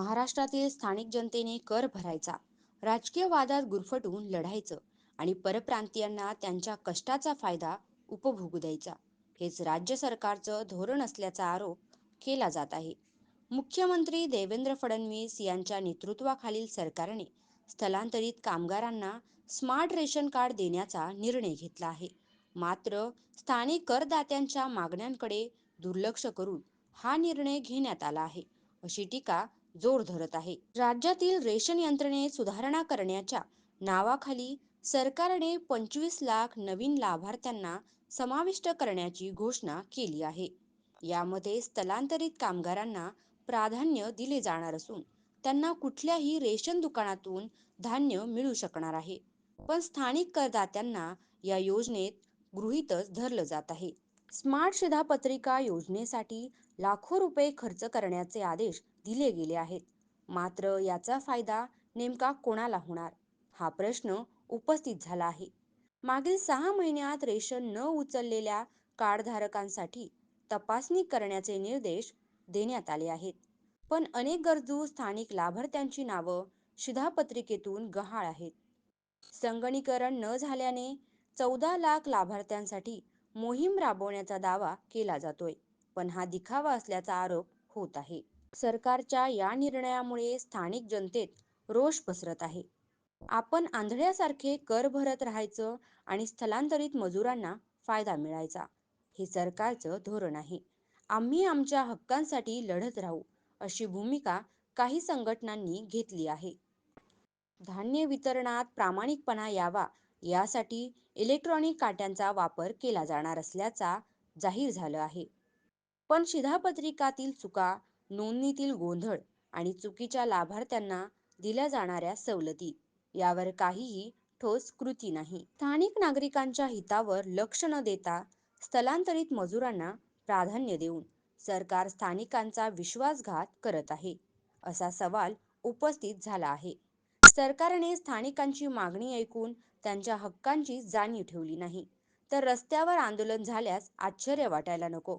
महाराष्ट्रातील स्थानिक जनतेने कर भरायचा राजकीय वादात गुरफटून लढायचं आणि परप्रांतीयांना त्यांच्या कष्टाचा फायदा उपभोगू द्यायचा. हेच राज्य सरकारचं धोरण असल्याचा आरोप केला जात आहे. मुख्यमंत्री देवेंद्र फडणवीस यांच्या नेतृत्वाखालील सरकारने स्थलांतरित कामगारांना स्मार्ट रेशन कार्ड देण्याचा निर्णय घेतला आहे. मात्र स्थानिक करदात्यांच्या मागण्यांकडे दुर्लक्ष करून हा निर्णय घेण्यात आला आहे अशी टीका जोर धरत आहे. राज्यातील रेशन यंत्रणेत सुधारणा करण्याच्या नावाखाली सरकारने पंचवीस लाख नवीन लाभार्थ्यांना समाविष्ट करण्याची घोषणा केली आहे. यामध्ये स्थलांतरित कामगारांना प्राधान्य दिले जाणार असून त्यांना कुठल्याही रेशन दुकानातून धान्य मिळू शकणार आहे. पण स्थानिक करदात्यांना या योजनेत गृहीतच धरलं जात आहे. स्मार्ट शिधापत्रिका योजनेसाठी लाखो रुपये खर्च करण्याचे आदेश दिले गेले आहेत. मात्र याचा फायदा नेमका कोणाला होणार? हा प्रश्न उपस्थित झाला आहे. मागील सहा महिन्यात रेशन न उचललेल्या कार्डधारकांसाठी तपासणी करण्याचे निर्देश देण्यात आले आहेत. पण अनेक गरजू स्थानिक लाभार्थ्यांची नावं शिधापत्रिकेतून गहाळ आहेत. संगणीकरण न झाल्याने चौदा लाख लाभार्थ्यांसाठी मोहीम राबवण्याचा दावा केला जातोय पण हा दिखावा असल्याचा आरोप होत आहे. सरकारच्या या निर्णयामुळे स्थानिक जनतेत रोष पसरत आहे. आपण आंधळ्यासारखे कर भरत राहायचं आणि स्थलांतरित मजुरांना फायदा मिळायचा हे सरकारचं धोरण आहे. आम्ही आमच्या हक्कांसाठी लढत राहू अशी भूमिका काही संघटनांनी घेतली आहे. धान्य वितरणात प्रामाणिकपणा यावा यासाठी इलेक्ट्रॉनिक काट्यांचा वापर केला जाणार असल्याचा जाहीर झालं आहे. पण शिधापत्रिकातील चुका नोंदणीतील गोंधळ आणि चुकीच्या लाभार्थ्यांना दिल्या जाणाऱ्या सवलती यावर काहीही ठोस कृती नाही. स्थानिक नागरिकांच्या हितावर लक्ष न देता स्थलांतरित मजुरांना प्राधान्य देऊन सरकार स्थानिकांचा विश्वासघात करत आहे असा सवाल उपस्थित झाला आहे. सरकारने स्थानिकांची मागणी ऐकून त्यांच्या हक्कांची जाणीव ठेवली नाही तर रस्त्यावर आंदोलन झाल्यास आश्चर्य वाटायला नको.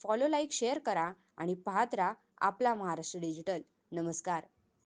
फॉलो लाईक शेअर करा आणि पाहत राहा आपला महाराष्ट्र डिजिटल नमस्कार.